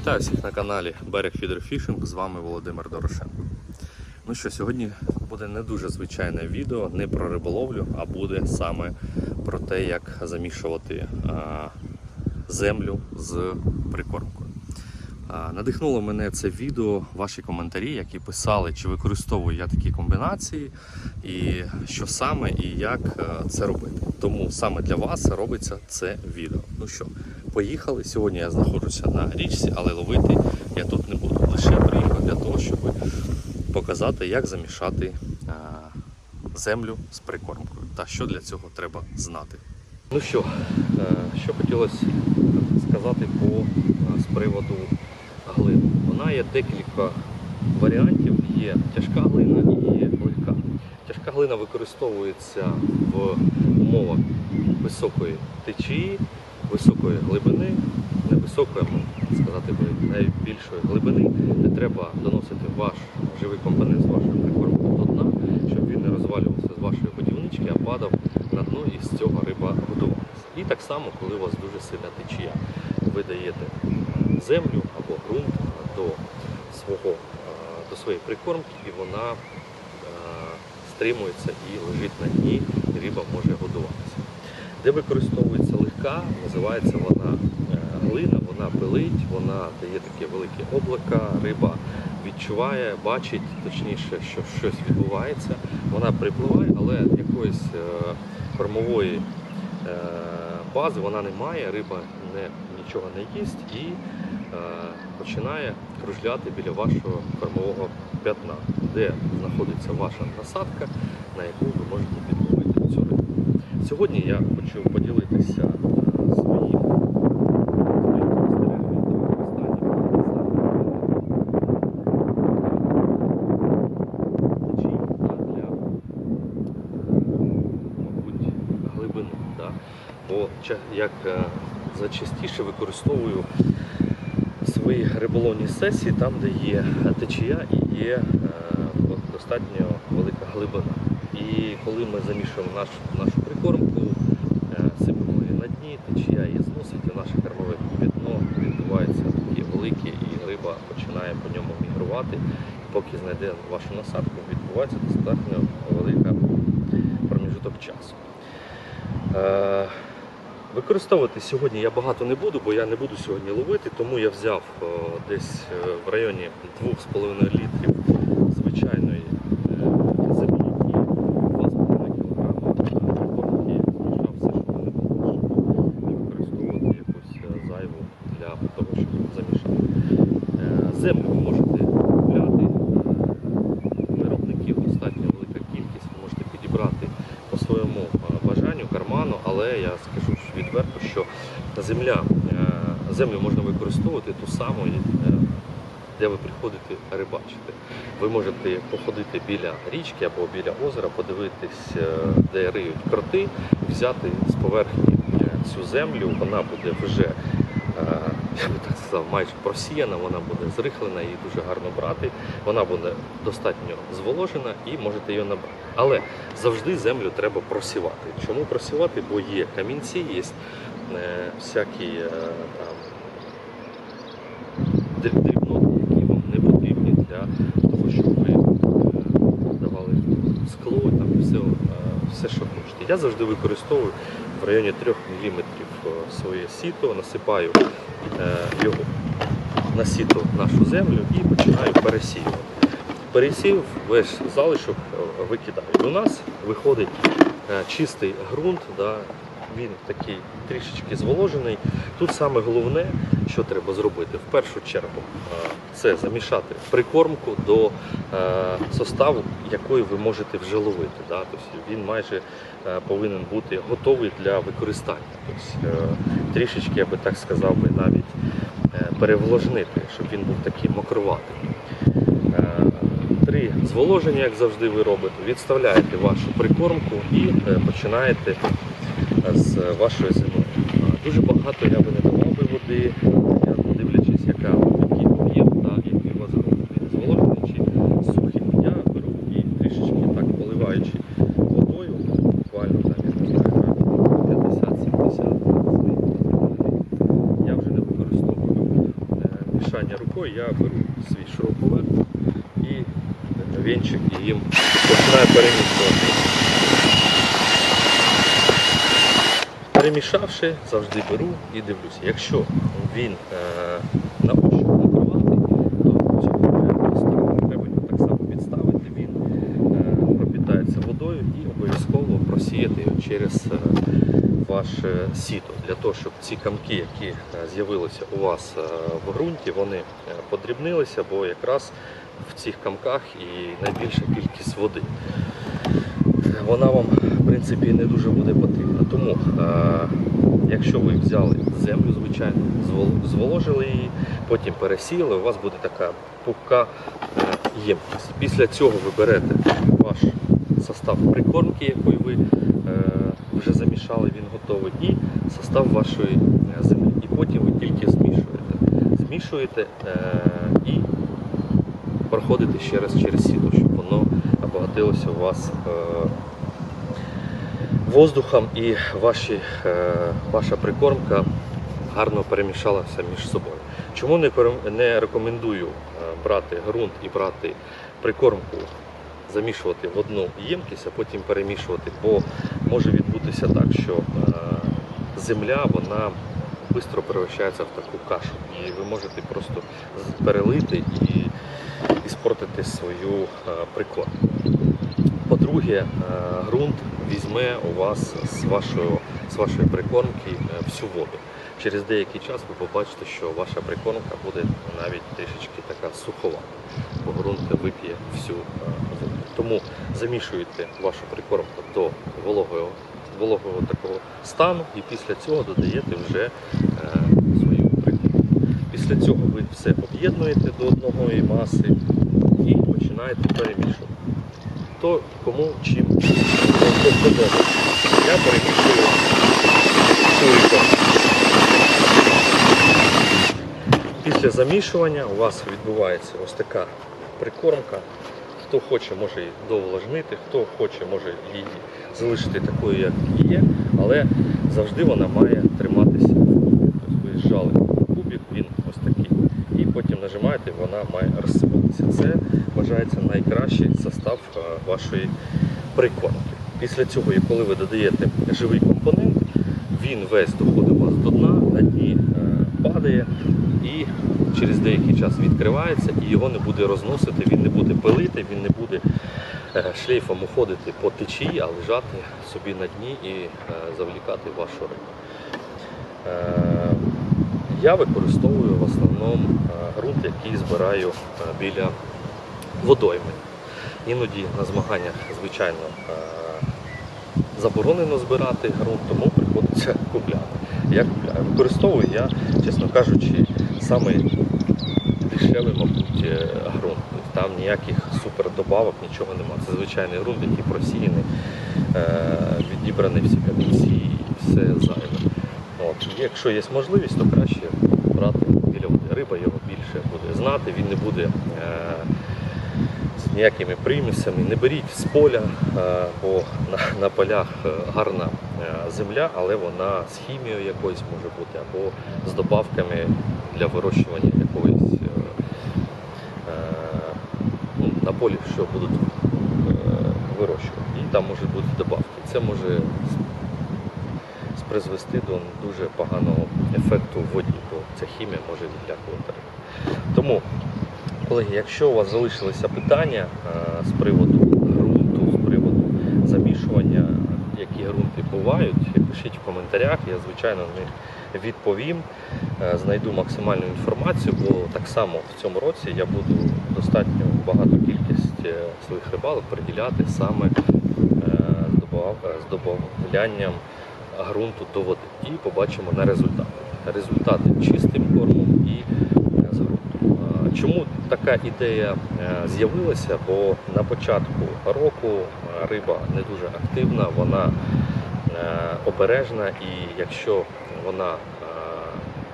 Вітаю всіх на каналі Берег Фідерфішинг. З вами Володимир Дорошенко. Ну що, сьогодні буде не дуже звичайне відео, не про риболовлю, а буде саме про те, як замішувати а, землю з прикормкою. А, надихнуло мене це відео, ваші коментарі, які писали, чи використовую я такі комбінації, і що саме і як це робити. Тому саме для вас робиться це відео. Ну що, поїхали. Сьогодні я знаходжуся на річці, але ловити я тут не буду. Лише приїхав для того, щоб показати, як замішати землю з прикормкою та що для цього треба знати. Ну що, е, що хотілося сказати по е, з приводу глини. Вона є декілька варіантів. Є тяжка глина і є легка. Тяжка глина використовується в умовах високої течії, високої глибини, невисокої, сказати, би, найбільшої глибини, де треба доносити ваш живий компонент з вашої прикормки до дна, щоб він не розвалювався з вашої будівнички, а падав на дно і з цього риба годувалася. І так само, коли у вас дуже сильна течія, ви даєте землю або ґрунт до свого до своєї прикормки, і вона стримується і лежить на дні, і риба може годуватися. Де використовується легка, називається вона е, глина, вона пилить, вона дає таке велике облака, риба відчуває, бачить, точніше, що щось відбувається. Вона припливає, але якоїсь е, кормової е, бази вона не має, риба не, нічого не їсть і починає кружляти біля вашого кормового п'ятна, де знаходиться ваша насадка, на яку ви можете підловити цю рибу. Сьогодні я хочу поділитися е, своїм? Бо як е, зачастіше використовую свої риболовні сесії там, де є течія і є е, достатньо велика глибина. І коли ми замішуємо наш, нашу прикормку, е, сипемо її на дні, течія її зносить, і наше кормове пітно відбувається таке велике, і риба починає по ньому мігрувати. Поки знайде вашу насадку, відбувається достатньо велика проміжуток часу. Е, Використовувати сьогодні я багато не буду, бо я не буду сьогодні ловити, тому я взяв е, десь в районі 2,5 літрів звичайної е, землі і 2,5 кг корки, змішав все, що в мене було, щоб не використовувати якусь е, зайву для того, щоб замішати. Е, Землю ви можете купляти, виробників достатньо велика кількість, ви можете підібрати по своєму е, бажанню, карману, але я скажу відверто, що земля, е, землю можна використовувати ту саму, е, де ви приходите рибачити. Ви можете походити біля річки або біля озера, подивитись, де риють кроти, взяти з поверхні цю землю, вона буде вже. Я би так сказав, майже просіяна, вона буде зрихлена, її дуже гарно брати. Вона буде достатньо зволожена і можете її набрати. Але завжди землю треба просівати. Чому просівати? Бо є камінці, є е, всякі е, там дріб- дрібноти, які вам не потрібні для того, щоб ви е, давали скло, там все, все, що хочете. Я завжди використовую в районі 3 мм своє сіто, насипаю е, його на сіто нашу землю і починаю пересіювати. Пересів, весь залишок е, викидаю. У нас виходить е, чистий ґрунт, він такий трішечки зволожений. Тут саме головне, що треба зробити, в першу чергу, е, це замішати прикормку до состав, який ви можете вже ловити. Тобто він майже е, повинен бути готовий для використання. Тобто, е, трішечки, я би так сказав, би навіть е, перевлажнити, щоб він був такий мокроватий. Е, Три зволоження, як завжди, ви робите. Відставляєте вашу прикормку і е, починаєте з вашої зими. Дуже багато я би не води, дивлячись, яка який об'єм, який у вас ґрунт. Він зволожений чи сухий. Я беру і трішечки так поливаючи водою, буквально там, я 50-70 я вже не використовую е, мішання рукою, я беру свій шуруповерт і вінчик і їм починаю перемішувати. Перемішавши, завжди беру і дивлюся. Якщо він е, на ощупь накриватий, то цього треба так само підставити, він е, пропітається водою і обов'язково просіяти його через е, ваше сіто, для того, щоб ці камки, які е, з'явилися у вас е, в ґрунті, вони е, подрібнилися, бо якраз в цих камках і найбільша кількість води. Вона вам, в принципі, не дуже буде потрібна. Тому, е, якщо ви взяли землю, звичайно, зволожили її, потім пересіяли, у вас буде така пухка е, ємкість. Після цього ви берете ваш состав прикормки, який ви е, вже замішали, він готовий, і состав вашої е, землі. І потім ви тільки змішуєте. Змішуєте і проходите ще раз через сіто, щоб воно обагатилося у вас е, воздухом і ваші, е, ваша прикормка гарно перемішалася між собою. Чому не, рекомендую е, брати ґрунт і брати прикормку, замішувати в одну ємкість, а потім перемішувати, бо може відбутися так, що е, земля вона швидко перевищається в таку кашу, і ви можете просто перелити і іспортити свою е, прикормку. По-друге, е, ґрунт візьме у вас з вашої, з вашої прикормки е, всю воду. Через деякий час ви побачите, що ваша прикормка буде навіть трішечки така сухова, бо ґрунт вип'є всю е, воду. Тому замішуєте вашу прикормку до вологого, вологого такого стану і після цього додаєте вже свою прикормку. Після цього ви все об'єднуєте до одної маси і починаєте перемішувати. То кому чим подобається. Я перемішую кулько. Після замішування у вас відбувається ось така прикормка. Хто хоче, може її довложнити, хто хоче, може її залишити такою, як є, але завжди вона має триматися. Тобто ви зжали кубик, він ось такий. І потім нажимаєте, вона має розсипатися. Це вважається найкращий состав е, вашої прикормки. Після цього, коли ви додаєте живий компонент, він весь доходить у вас до дна, на дні е, падає і через деякий час відкривається і його не буде розносити, він не буде пилити, він не буде е, шлейфом уходити по течії, а лежати собі на дні і завлікати вашу рибу. Я використовую в основному е, ґрунт, який збираю е, біля водойми. Іноді на змаганнях, звичайно, е, заборонено збирати ґрунт, тому приходиться купляти. Я купляю. Використовую я, чесно кажучи, саме дешевий, мабуть, ґрунт. Там ніяких супердобавок, нічого немає. Це звичайний ґрунт, який просіяний, відібрані всі камінці і все зайве. Якщо є можливість, то краще брати біля води. Риба його більше буде знати, він не буде е, з ніякими примісами. Не беріть з поля, е, бо на, полях е, гарна земля, але вона з хімією якоюсь може бути, або з добавками для вирощування якоїсь ну, на полі, що будуть вирощувати. І там можуть бути добавки. Це може призвести до дуже поганого ефекту в воді, бо ця хімія може відлякувати рибу. Тому, колеги, якщо у вас залишилися питання е, з приводу ґрунту, з приводу замішування, які ґрунти бувають, пишіть в коментарях, я звичайно на них відповім, е, знайду максимальну інформацію, бо так само в цьому році я буду достатньо багату кількість е, своїх рибалок приділяти саме е, здобавлянням ґрунту до води. І побачимо на результати. Результати чистим кормом і з ґрунту. Чому така ідея е, з'явилася? Бо на початку року е, риба не дуже активна, вона е, обережна, і якщо вона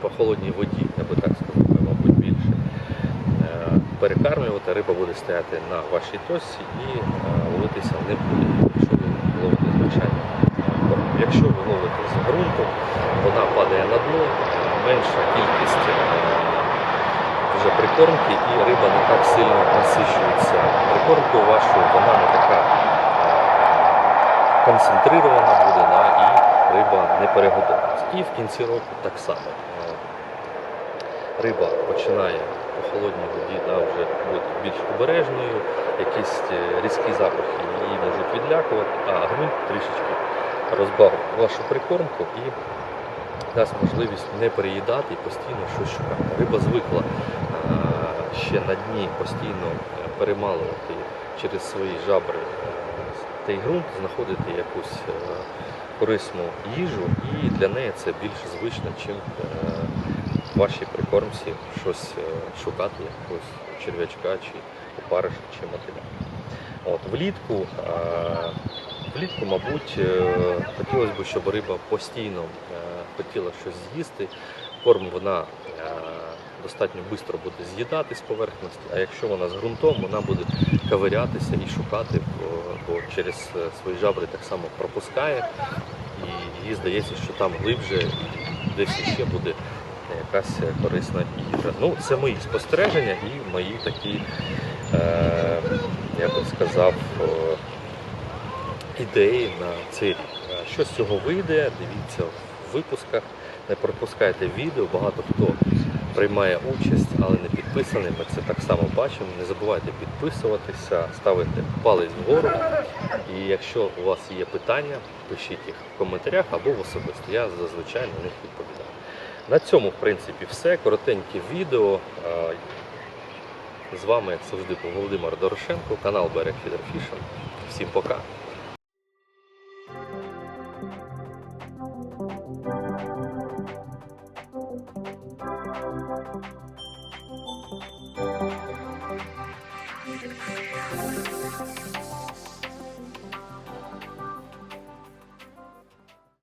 по холодній воді, я би так сказав, мабуть, більше перекармлювати, риба буде стояти на вашій точці і ловитися не буде, якщо ви ловите звичайно. Якщо ви ловите з ґрунту, вона падає на дно, менша кількість е, вже прикормки, і риба не так сильно насичується прикормкою вашою, вона не така е, концентрована буде, да, і риба не перегодовується. І в кінці року так само. Е, Риба починає по холодній воді да, вже бути більш обережною, якісь різкі запахи її можуть відлякувати, а ґрунт трішечки розбавить вашу прикормку і дасть можливість не переїдати і постійно щось шукати. Риба звикла е, ще на дні постійно е, перемалувати через свої жабри е, той ґрунт, знаходити якусь корисну їжу, і для неї це більш звично, чим вашій прикормці щось шукати, якогось черв'ячка чи опариша чи мотиля. От, влітку, влітку, мабуть, е, хотілося б, щоб риба постійно е, хотіла щось з'їсти. Корм вона е, достатньо швидко буде з'їдати з поверхності, а якщо вона з ґрунтом, вона буде ковирятися і шукати, бо, через свої жабри так само пропускає, і їй здається, що там глибше і десь ще буде якась корисна їжа. Ну, це мої спостереження і мої такі, е, я би сказав, ідеї на цей рік. Е, Що з цього вийде, дивіться в випусках, не пропускайте відео, багато хто приймає участь, але не підписаний. Ми це так само бачимо. Не забувайте підписуватися, ставити палець вгору. І якщо у вас є питання, пишіть їх в коментарях або в особисто. Я зазвичай на них відповідаю. На цьому, в принципі, все. Коротеньке відео. Е, З вами, як завжди, був Володимир Дорошенко, канал Берег Фідерфішн. Всім пока!